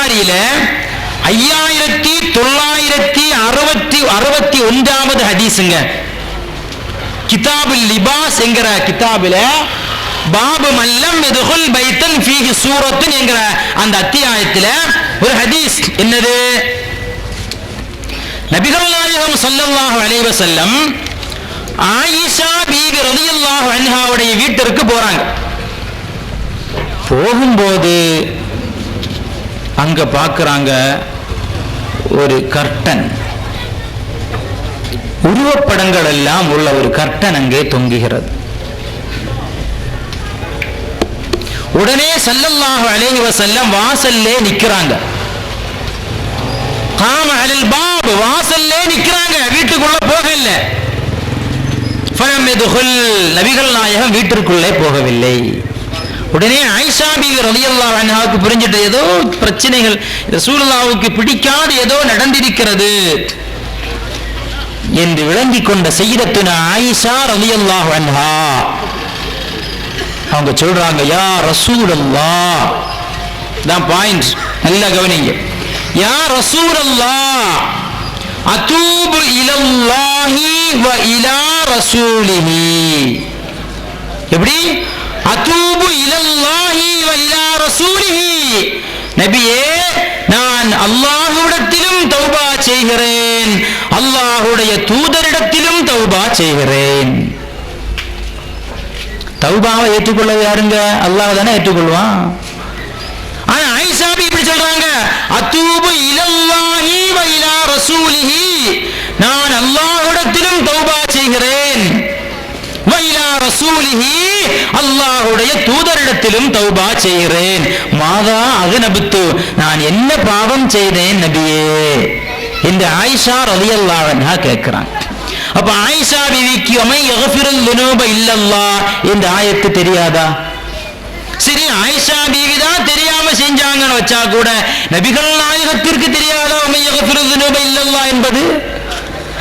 புகாரியில ஐயாயிரத்தி தொள்ளாயிரத்தி அறுபத்தி அறுபத்தி ஒன்றாவது ஹதீஸுங்க. கிதாபுல் லிபாஸ் என்கிற கிதாபில பாபு மல்லம் எதுகுல் பைத்தன் ஃபீஹி சூரத்துன் என்கிற அந்த அத்தியாயத்துல ஒரு ஹதீஸ். என்னது? நபிகள் நாயகம் ஸல்லல்லாஹு அலைவ செல்லம் ஆயிஷா பீபி ரலியல்லாஹு அன்ஹாவுடைய வீட்டிற்கு போறாங்க. போகும்போது அங்க பார்க்குறாங்க ஒரு கர்டன். உருவப்படங்கள் எல்லாம் உள்ள ஒரு கர்டன் அங்கே தொங்குகிறது. உடனே ஸல்லல்லாஹு அலைஹி வஸல்லம் வாசல்லே நிக்கிறாங்க. காம அலில் பாப் வாசல்லே நிக்கிறாங்க. வீட்டுக்குள்ள போகல நபிகள் நாயகம் வீட்டிற்குள்ளே போகவில்லை. உடனே ஆயிஷா பீவி ரலியல்லாஹு அன்ஹாவுக்கு புரிஞ்சிட்டு ஏதோ பிரச்சனைகள் ரசூலுல்லாஹ்வுக்கு பிடிக்காது ஏதோ நடந்திருக்கிறது என்று விளங்கி கொண்ட செய்யத்துன ஆயிஷா ரலியல்லாஹு அன்ஹா. அவங்க சொல்றாங்க யா ரசூலல்லாஹ். தான் பாயிண்ட் நல்லா கவனிங்க. யா ரசூலல்லாஹ். அதூபு இலல்லாஹி வ இலா ரசூலிஹி. எப்படி? அதூபு இல நபியே நான் அல்லாஹுடத்திலும் தௌபா செய்கிறேன். அல்லாஹுடைய தூதரிடத்திலும் தௌபா செய்கிறேன். தௌபாவை ஏற்றுக்கொள்ள யாருங்க? அல்லாஹ் தானே ஏற்றுக்கொள்வான். ஆனா ஐசாபி இப்படி சொல்றாங்க அத்தூபு இலல்லாஹி வ இலா ரசூலிஹி நான் அல்லாஹ்விடத்திலும் தௌபா செய்கிறேன் வ இலா ரசூலிஹி அல்லாஹுடைய தூதரிடத்திலும் தௌபா செய்கிறேன். மாதா அகனபித்து நான் என்ன பாவம் செய்தேன் நபியே? என்று ஆயிஷா ரலியல்லாஹு அன்ஹா கேட்கிறாங்க. அப்ப ஆயிஷா பிவிக்கு அமை யக்ஃபிருல் துனூப இல்லல்லா இந்த ஆயத்து தெரியாதா? சரி ஆயிஷா பீவி தான் தெரியாம செஞ்சாங்கன்னு வச்சா கூட நபிகள் நாயகத்திற்கு தெரியாதா அமை யக்ஃபிருல் துனூப இல்லல்லா என்பது?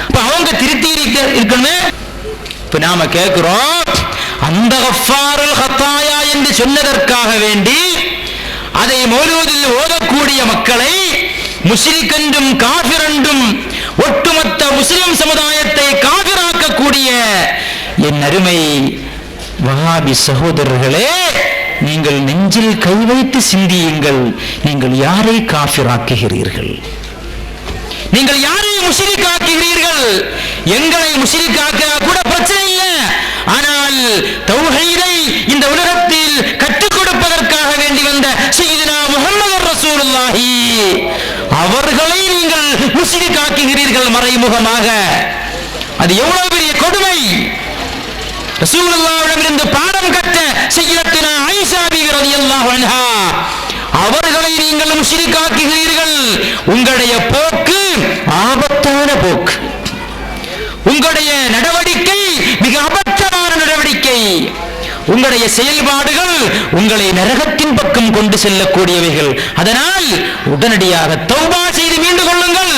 அப்ப அவங்க திருத்தி இருக்க- இருக்கணுமே? இப்ப நாம கேட்கிறோம் அந்த ஹத்தாயா என்று சொன்னதற்காக வேண்டி அதை மௌலூதில் ஓதக்கூடிய மக்களை முஸ்லிக்கென்றும் காபிரண்டும் ஒட்டுமொத்த முஸ்லிம் சமுதாயத்தை காபிராக்கக்கூடிய என் அருமை வகாபி சகோதரர்களே நீங்கள் நெஞ்சில் கை வைத்து சிந்தியுங்கள். நீங்கள் யாரை காபிராக்குகிறீர்கள்? நீங்கள் யாரை முஷிரிக்காக்குகிறீர்கள் எங்களை முஷிரிக்காக்கினா கூட பிரச்சனை இல்லை. அவர்களை நீங்கள் முஷிரிக்காக்குகிறீர்கள் மறைமுகமாக. அது எவ்வளவு பெரிய கொடுமை. ரசூலுல்லாஹ்விடமிருந்து பாடம் கற்ற செய்யத்தினா ஆயிஷா பிவி ரலியல்லாஹு அவர்களை நீங்கள் காக்குகிறீர்கள் உங்களுடைய போக்கு ஆபத்தான போக்கு. உங்களுடைய செயல்பாடுகள் உங்களை நரகத்தின் பக்கம் கொண்டு செல்லக்கூடியவைகள். அதனால் உடனடியாக தௌபா செய்து மீண்டு கொள்ளுங்கள்.